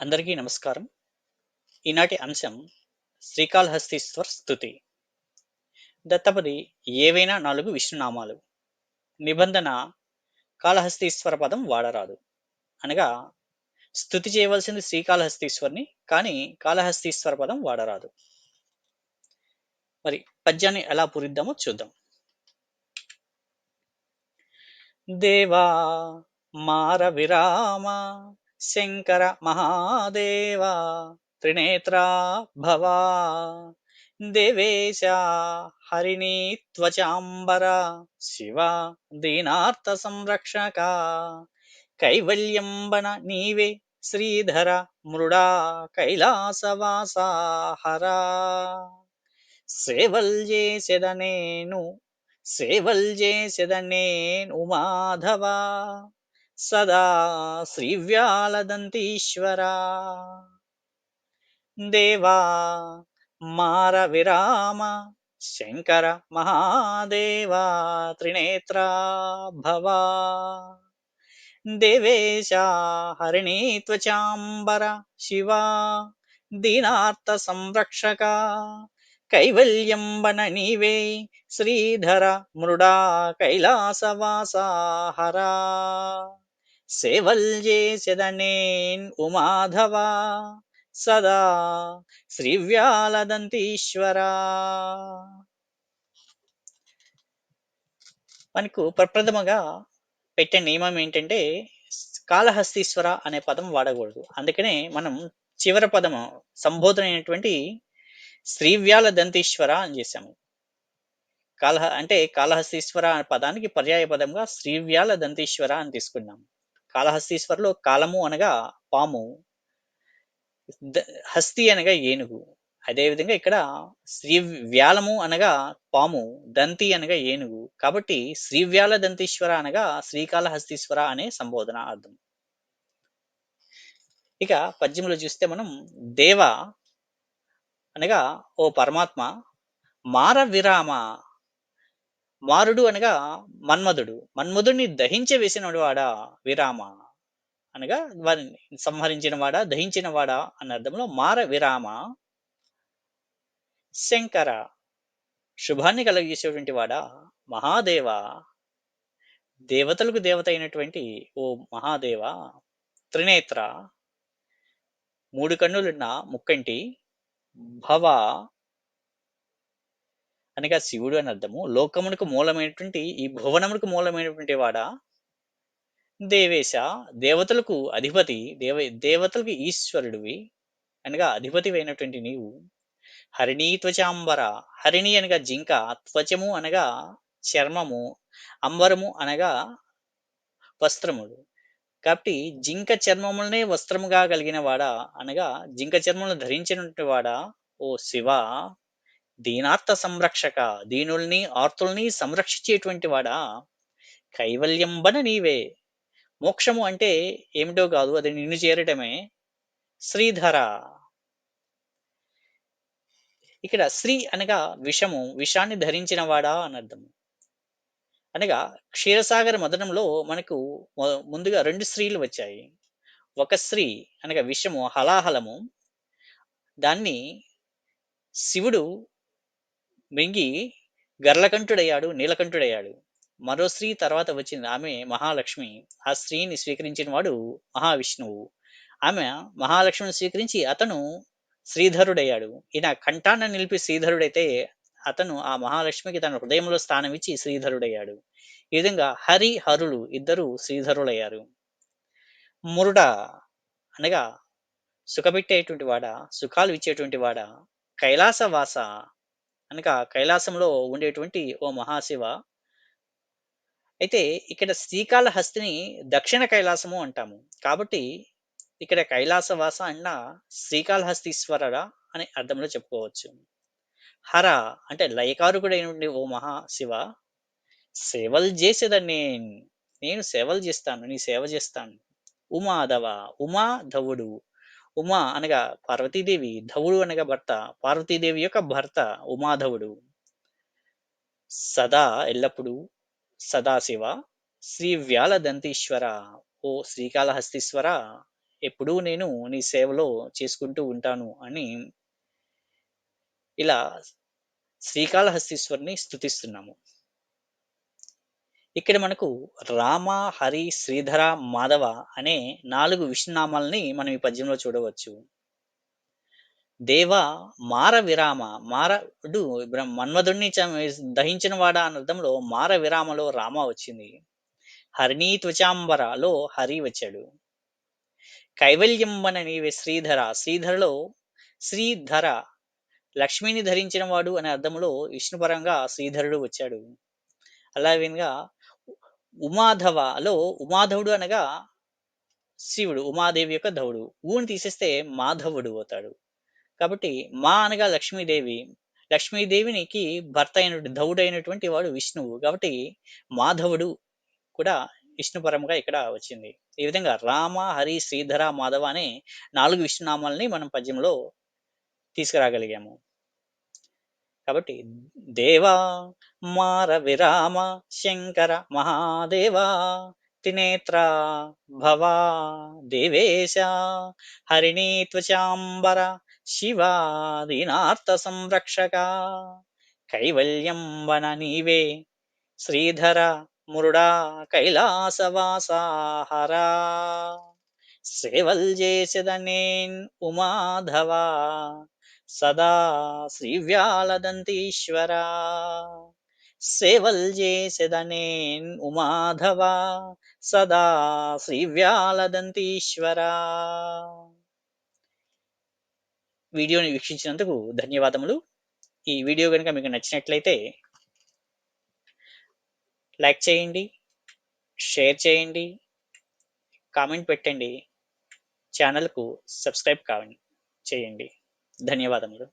అందరికీ నమస్కారం. ఈనాటి అంశం శ్రీకాళహస్తీశ్వర్ స్థుతి. దత్తపది ఏవైనా నాలుగు విష్ణునామాలు. నిబంధన కాళహస్తీశ్వర పదం వాడరాదు. అనగా స్థుతి చేయవలసింది శ్రీకాళహస్తీశ్వర్ని కానీ కాళహస్తీశ్వర పదం వాడరాదు. మరి పద్యాన్ని ఎలా పూరిద్దామో చూద్దాం. దేవా మార విరామ శంకర మహాదేవ త్రినేత్రా భవా దేవేశ హరిణీ త్వచాంబర శివ దీనార్థ సంరక్షక కైవల్యంబన నీవే శ్రీధర మృడా కైలాసవాసాహర. సేవల్ చేసెద నేను సేవల్ చేసెద నేను మాధవా. సదా శ్రీవ్యాలదంతీశ్వరా. దేవా మార విరామ శంకర మహాదేవా త్రినేత్రా భవా. దేవేశ హరిణీ త్వచాంబర శివా దీనార్థ సంరక్షక కైవల్యంబన నీవే శ్రీధర మృడా కైలాసవాస హరా సేవల్ చేసెదనేన్ ఉమాధవ సదా శ్రీవ్యాలదంతీశ్వరా. మనకు ప్రప్రథమగా పెట్టే నియమం ఏంటంటే కాళహస్తీశ్వర అనే పదం వాడకూడదు. అందుకనే మనం చివరి పదము సంబోధన అయినటువంటి శ్రీవ్యాల దంతీశ్వర అని చేశాము. కాళహ అంటే కాళహస్తీశ్వర అనే పదానికి పర్యాయ పదంగా శ్రీవ్యాల దంతీశ్వర అని తీసుకున్నాం కాళహస్తీశ్వరులో కాలము అనగా పాము హస్తి అనగా ఏనుగు. అదేవిధంగా ఇక్కడ శ్రీ వ్యాలము అనగా పాము దంతి అనగా ఏనుగు. కాబట్టి శ్రీవ్యాల దంతీశ్వర అనగా శ్రీకాళహస్తీశ్వర అనే సంబోధన అర్థం. ఇక పద్యములో చూస్తే మనం దేవ అనగా ఓ పరమాత్మ మార విరామ మారుడు అనగా మన్మధుడు. మన్మధుడిని దహించ వేసిన వాడా విరామ? అనగా వారిని సంహరించిన వాడా దహించిన వాడా అన్న అర్థంలో మార విరామ. శంకర శుభాన్ని కలిగించేటువంటి వాడా? మహాదేవ. దేవతలకు దేవత అయినటువంటి ఓ మహాదేవ. త్రినేత్ర. మూడు కన్నులున్న ముక్కంటి. భవ. అనగా శివుడు అని అర్థము. లోకమునకు మూలమైనటువంటి ఈ భువనమునకు మూలమైనటువంటి వాడా? దేవేశ. దేవతలకు అధిపతి. దేవ దేవతలకు ఈశ్వరుడివి. అనగా అధిపతి అయినటువంటి నీవు. హరిణీ త్వచాంబర. హరిణి అనగా జింక. త్వచము అనగా చర్మము. అంబరము అనగా వస్త్రములు. కాబట్టి జింక చర్మములనే వస్త్రముగా కలిగిన వాడా? అనగా జింక చర్మములను ధరించినటువంటి వాడా? ఓ శివ. దీనార్థ సంరక్షక దీనుల్ని ఆర్తుల్ని సంరక్షించేటువంటి వాడా? కైవల్యంబన నీవే. మోక్షము అంటే ఏమిటో కాదు అది నిన్ను చేరటమే. శ్రీధర. ఇక్కడ శ్రీ అనగా విషము విషాన్ని ధరించిన వాడా అని అర్థం. అనగా క్షీరసాగర మదనంలో మనకు ముందుగా రెండు స్త్రీలు వచ్చాయి. ఒక స్త్రీ అనగా విషము హలాహలము. దాన్ని శివుడు మింగి గర్లకంఠుడయ్యాడు నీలకంఠుడయ్యాడు. మరో స్త్రీ తర్వాత వచ్చింది. ఆమె మహాలక్ష్మి. ఆ స్త్రీని స్వీకరించిన వాడు మహావిష్ణువు. ఆమె మహాలక్ష్మిని స్వీకరించి అతను శ్రీధరుడయ్యాడు. ఈయన కంఠాన్ని నిలిపి శ్రీధరుడైతే అతను ఆ మహాలక్ష్మికి తన హృదయంలో స్థానం ఇచ్చి శ్రీధరుడయ్యాడు. ఈ విధంగా హరి హరులు ఇద్దరు శ్రీధరులయ్యారు. మురుడ అనగా సుఖపెట్టేటువంటి వాడ సుఖాలు ఇచ్చేటువంటి వాడ కైలాసవాస అనగా కైలాసంలో ఉండేటువంటి ఓ మహాశివ. అయితే ఇక్కడ శ్రీకాళహస్తిని దక్షిణ కైలాసము అంటాము. కాబట్టి ఇక్కడ కైలాసవాస అన్న శ్రీకాళహస్తీశ్వర అనే అర్థంలో చెప్పుకోవచ్చు. హర అంటే లయకారుకుడైనటువంటి ఓ మహాశివ. సేవలు చేసేదాన్ని. నేను నేను సేవలు చేస్తాను. నీ సేవ చేస్తాను. ఉమాధవ ఉమాధవుడు. ఉమా అనగా పార్వతీదేవి ధవుడు అనగా భర్త పార్వతీదేవి యొక్క భర్త ఉమాధవుడు. సదా ఎల్లప్పుడూ సదాశివ శ్రీ వ్యాల దంతీశ్వర ఓ శ్రీకాళహస్తీశ్వర ఎప్పుడూ నేను నీ సేవలో చేసుకుంటూ ఉంటాను అని ఇలా శ్రీకాళహస్తీశ్వరుని స్థుతిస్తున్నాము ఇక్కడ మనకు రామ హరి శ్రీధర మాధవ అనే నాలుగు విష్ణునామాలని మనం ఈ పద్యంలో చూడవచ్చు. దేవ మార విరామ మారడు మన్మధుణ్ణి మన్మధుడిని దహించిన వాడా అన్న అర్థంలో మార విరామలో రామ వచ్చింది. హరిణీ త్వచాంబరలో హరి వచ్చాడు. కైవల్యంబన నీవే శ్రీధర శ్రీధరలో శ్రీధర లక్ష్మిని ధరించిన వాడు అనే అర్థంలో విష్ణుపరంగా శ్రీధరుడు వచ్చాడు. అలా అలాగేగా ఉమాధవలో ఉమాధవుడు అనగా శివుడు ఉమాదేవి యొక్క ధవుడు. ఊని తీసేస్తే మాధవుడు అవుతాడు. కాబట్టి మా అనగా లక్ష్మీదేవి. లక్ష్మీదేవినికి భర్త అయిన ధవుడైనటువంటి అయినటువంటి వాడు విష్ణువు. కాబట్టి మాధవుడు కూడా విష్ణుపరంగా ఇక్కడ వచ్చింది. ఈ విధంగా రామ హరి శ్రీధర మాధవ అనే నాలుగు విష్ణునామాలని మనం పద్యంలో తీసుకురాగలిగాము. కాబట్టి దేవా మార విరామ శంకర మహాదేవా త్రినేత్ర భవా దేవేశ హరిణీ త్వచాంబర శివా దీనార్థ సంరక్షక కైవల్యం వన నీవే శ్రీధర మురుడా కైలాసవాసాహరా సేవల్ చేసేదనేన్ ఉమాధవా. సదా శ్రీవ్యాలదంతీశ్వర. సేవల్ చేసేదనేన్ ఉమాధవ. సదా శ్రీవ్యాలదంతీశ్వర. వీడియోని వీక్షించినందుకు ధన్యవాదములు. ఈ వీడియో కనుక మీకు నచ్చినట్లయితే లైక్ చేయండి షేర్ చేయండి కామెంట్ పెట్టండి ఛానల్కు సబ్స్క్రైబ్ కావండి చేయండి. ధన్యవాదములు.